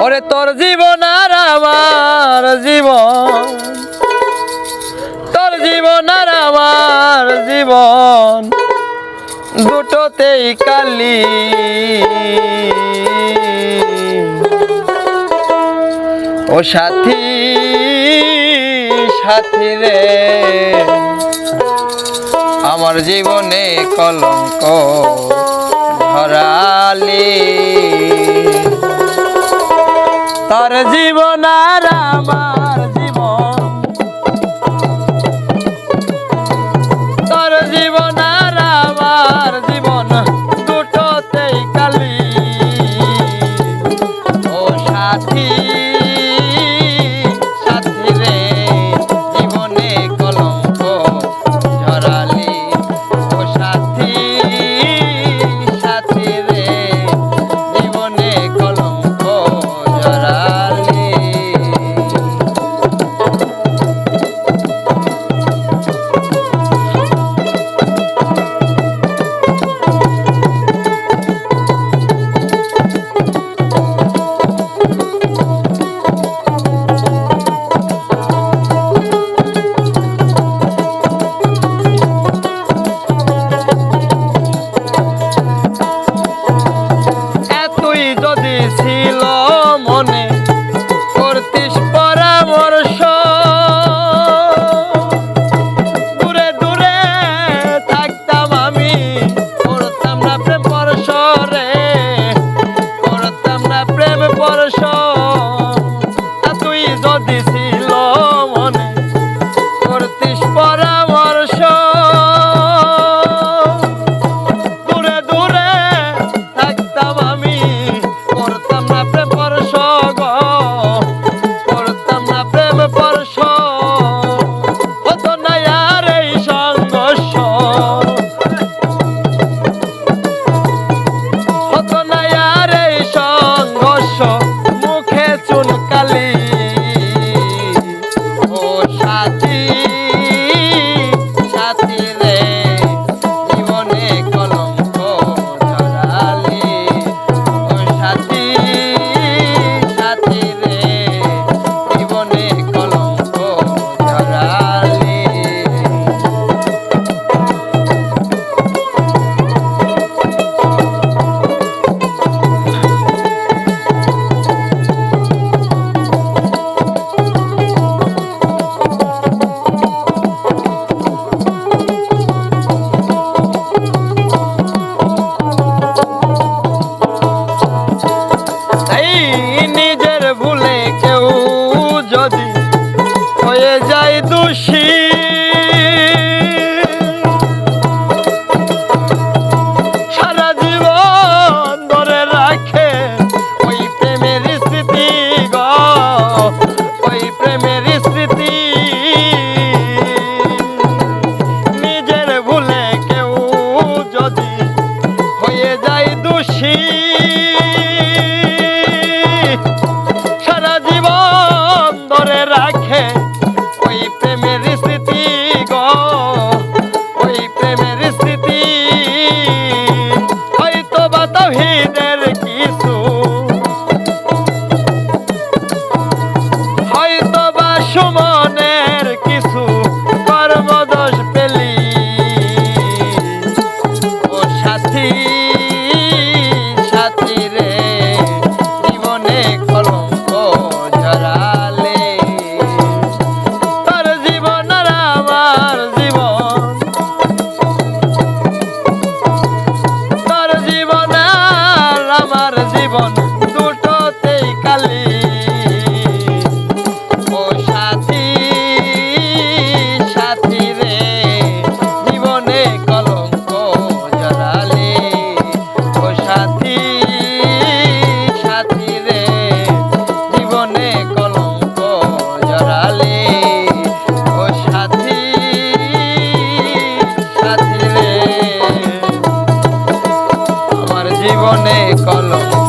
ওরে তোর জীবন আর আমার জীবন। তোর জীবন আর আমার জীবন। দুটোতেই কালি। ও সাথী সাথী রে। আমার জীবনে কলঙ্ক। হরালে তার জীবন রামা है সাথী। আমার জীবনে কলম